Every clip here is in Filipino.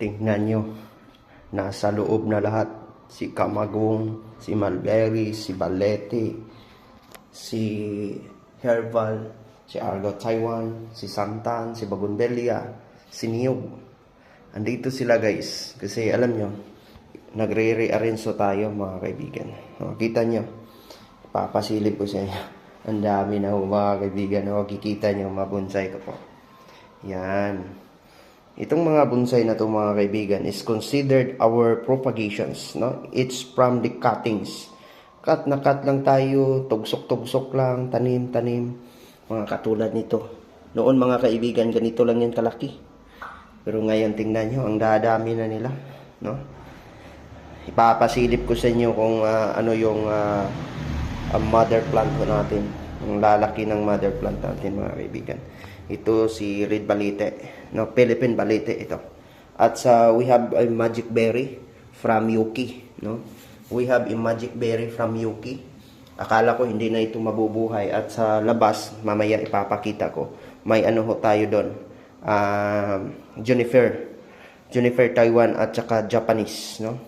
Tingnan nyo. Nasa loob na lahat. Si Kamagong, si Malberry, si Balete, si Herval, si Argo Taiwan, si Santan, si Bagunbelia, si Niyog. Andito sila guys. Kasi alam nyo, nagre-rearrange tayo mga kaibigan. O, kita nyo, papasilip ko sa inyo. Ang dami na ho, mga kaibigan. O, kikita nyo, mabonsay ko po. Yan. Itong mga bonsai na to mga kaibigan is considered our propagations. No? It's from the cuttings. Cut na cut lang tayo, tugsok-tugsok lang, tanim-tanim. Mga katulad nito. Noon mga kaibigan, ganito lang yan kalaki. Pero ngayon tingnan nyo, ang dadami na nila. No? Ipapasilip ko sa inyo kung ah, ano yung ang mother plant ko natin. Ang lalaki ng mother plant natin mga kaibigan. Ito si Red Balite. No, Philippine Balite ito. At sa we have a magic berry from Yuki, no? We have a magic berry from Yuki. Akala ko hindi na ito mabubuhay at sa labas mamaya ipapakita ko. May ano ho tayo doon. Um, Junifer. Junifer Taiwan at saka Japanese, no?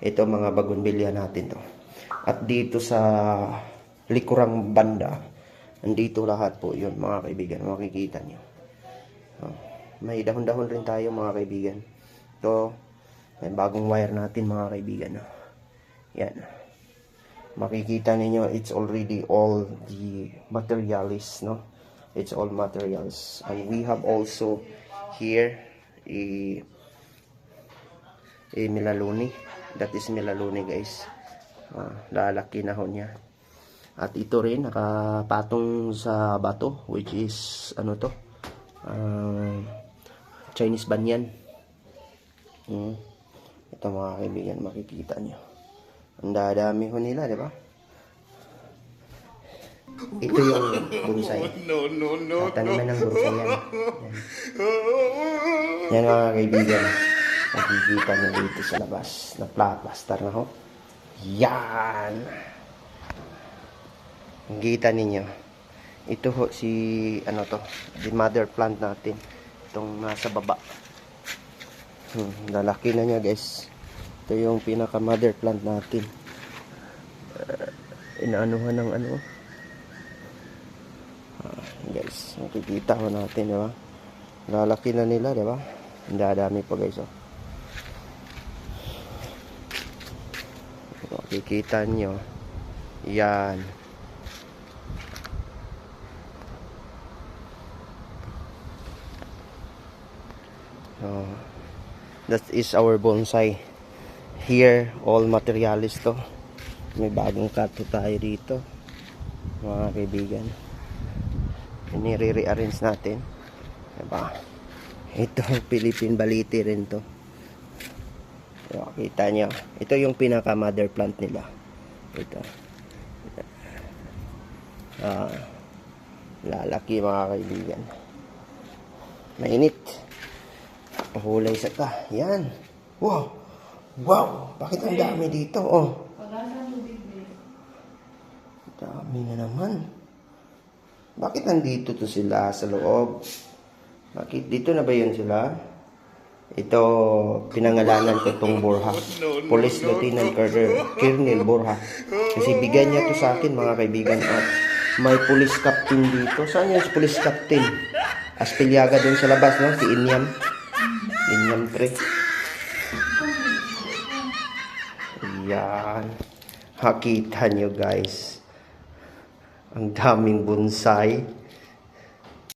Ito mga bagonbilya natin to. At dito sa likurang banda, andito lahat po yun mga kaibigan. Makikita nyo. Oh, may dahon-dahon rin tayo mga kaibigan. Ito, may bagong wire natin mga kaibigan. No? Yan. Makikita ninyo, it's already all the materials, no? It's all materials. And we have also here a, a melaluni. That is melaluni guys. Ah, lalaki na ho niya. At ito rin nakapatong sa bato which is ano to? Ah, Chinese banyan. Hmm. Ito mga kaibigan makikita nyo. Ang dadami ho nila, di ba? Ito yung bonsai. No, no, no. Taniman ng bonsai yan. Yan. Yan mga kaibigan. Nakikita nyo dito sa labas. Naplastar na ho. Yan. Kita ninyo. Ito ho si, ano to, the mother plant natin. Itong nasa baba. Hmm, lalaki na niya guys. Ito yung pinaka mother plant natin. Uh, inaanuhan ng ano. Ah, guys, makikita ho natin, di ba? Lalaki na nila, di ba? Ang dadami pa guys, oh. Makikita nyo. Yan. So, that is our bonsai. Here, all materialis to. May bagong kato tayo dito. Mga kaibigan. Inire-rearrange natin. Diba? Ito, Philippine Baliti rin to. So, kita nyo. Ito yung pinaka mother plant nila. Ito. Ah, lalaki mga kaibigan. Mainit. Pahulay sa ka. Yan. Wow. Wow. Bakit ang dami dito? Oh. Dami na naman. Bakit nandito to sila sa loob? Bakit dito na ba yun sila? Ito, pinangalanan ko itong Borha. Police Lieutenant Colonel Colonel Borha. Kasi bigyan niya to sa akin mga kaibigan. At may police captain dito. Saan yung police captain? Aspiliaga dun sa labas, no? Si Inyam. Inyam 3. Yan. Hakita nyo guys. Ang daming bonsai.